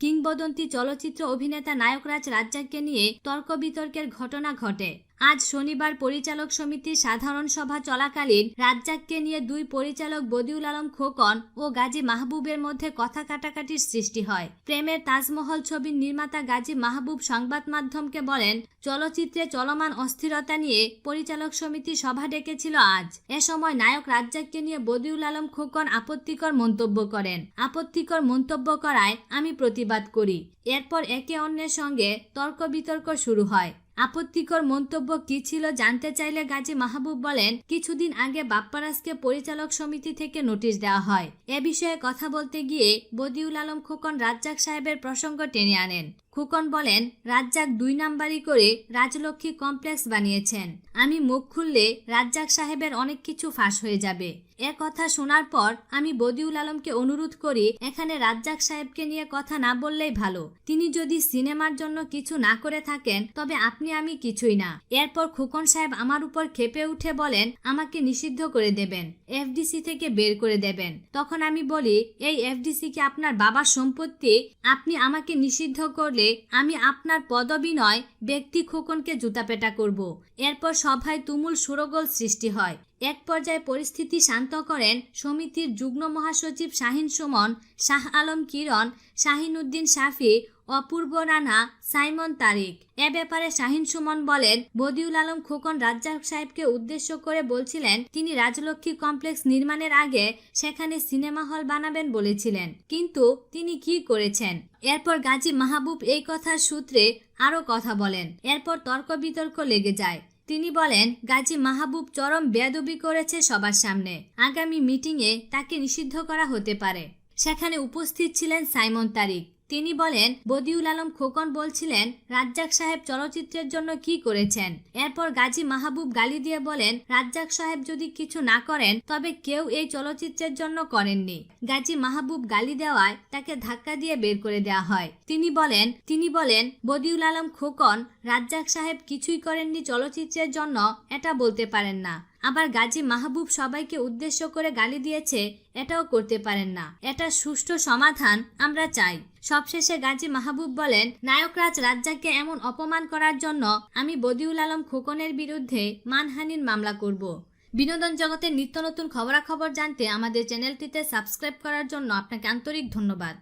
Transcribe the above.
কিংবদন্তি চলচ্চিত্র অভিনেতা নায়করাজ রাজ্জাককে নিয়ে তর্ক বিতর্কের ঘটনা ঘটে। আজ শনিবার পরিচালক সমিতির সাধারণ সভা চলাকালীন রাজ্জাককে নিয়ে দুই পরিচালক বদিউল আলম খোকন ও গাজী মাহবুবের মধ্যে কথা কাটাকাটির সৃষ্টি হয়। প্রেমের তাজমহল ছবির নির্মাতা গাজী মাহবুব সংবাদ মাধ্যমকে বলেন, চলচ্চিত্রে চলমান অস্থিরতা নিয়ে পরিচালক সমিতি সভা ডেকেছিল আজ। এ সময় নায়ক রাজ্জাককে নিয়ে বদিউল আলম খোকন আপত্তিকর মন্তব্য করেন। আপত্তিকর মন্তব্য করায় আমি প্রতিবাদ করি। এরপর একে অন্যের সঙ্গে তর্ক বিতর্ক শুরু হয়। আপত্তিকর মন্তব্য কি ছিল জানতে চাইলে গাজী মাহবুব বলেন, কিছুদিন আগে বাপ্পারাজকে পরিচালক সমিতি থেকে নোটিশ দেওয়া হয়। এ বিষয়ে কথা বলতে গিয়ে বদিউল আলম খোকন রাজ্জাক সাহেবের প্রসঙ্গ টেনে আনেন। খোকন বলেন, রাজ্জাক দুই নাম্বারি করে রাজলক্ষ্মী কমপ্লেক্স বানিয়েছেন। আমি মুখ খুললে রাজ্জাক সাহেবের অনেক কিছু ফাঁস হয়ে যাবে। এ কথা শোনার পর আমি বদিউল আলমকে অনুরোধ করি, এখানে রাজ্জাক সাহেবকে নিয়ে কথা না বললেই ভালো। তিনি যদি সিনেমার জন্য কিছু না করে থাকেন, তবে আপনি আমি কিছুই না। এরপর খোকন সাহেব আমার উপর খেপে উঠে বলেন, আমাকে নিষিদ্ধ করে দেবেন, এফডিসি থেকে বের করে দেবেন। তখন আমি বলি, এই এফডিসি কি আপনার বাবার সম্পত্তি? আপনি আমাকে নিষিদ্ধ করলে আমি আপনার পদবি নয় ব্যক্তি খোকনকে জুতাপেটা করব। এরপর সভায় তুমুল সুরগোল সৃষ্টি হয়। এক পর্যায়ে পরিস্থিতি শান্ত করেন সমিতির যুগ্ম মহাসচিব শাহিন সুমন, শাহ আলম কিরণ শাহিন উদ্দিন শাফি, অপূর্ব রানা, সাইমন তারিক। এ ব্যাপারে শাহিন সুমন বলেন, বদিউল আলম খোকন রাজ্জাক সাহেবকে উদ্দেশ্য করে বলছিলেন, তিনি রাজলক্ষ্মী কমপ্লেক্স নির্মাণের আগে সেখানে সিনেমা হল বানাবেন বলেছিলেন। কিন্তু তিনি কি করেছেন? এরপর গাজী মাহবুব এই কথার সূত্রে আরও কথা বলেন। এরপর তর্ক বিতর্ক লেগে যায়। তিনি বলেন, গাজী মাহবুব চরম বেয়াদবি করেছে সবার সামনে। আগামী মিটিংয়ে তাকে নিষিদ্ধ করা হতে পারে। সেখানে উপস্থিত ছিলেন সাইমন তারিক। তিনি বলেন, বদিউল আলম খোকন বলছিলেন, রাজ্জাক সাহেব চলচ্চিত্রের জন্য কি করেছেন? এরপর গাজী মাহবুব গালি দিয়ে বলেন, রাজ্জাক সাহেব যদি কিছু না করেন, তবে কেউ এই চলচ্চিত্রের জন্য করেননি। গাজী মাহবুব গালি দেওয়ায় তাকে ধাক্কা দিয়ে বের করে দেওয়া হয়। তিনি বলেন তিনি বলেন, বদিউল আলম খোকন, রাজ্জাক সাহেব কিছুই করেননি চলচ্চিত্রের জন্য, এটা বলতে পারেন না। আবার গাজী মাহবুব সবাইকে উদ্দেশ্য করে গালি দিয়েছে, এটাও করতে পারেন না। এটা সুষ্ঠু সমাধান, আমরা চাই। সবশেষে গাজী মাহবুব বলেন, নায়করাজ রাজ্জাককে এমন অপমান করার জন্য আমি বদিউল আলম খোকনের বিরুদ্ধে মানহানির মামলা করব। বিনোদন জগতের নিত্য নতুন খবরাখবর জানতে আমাদের চ্যানেলটিতে সাবস্ক্রাইব করার জন্য আপনাকে আন্তরিক ধন্যবাদ।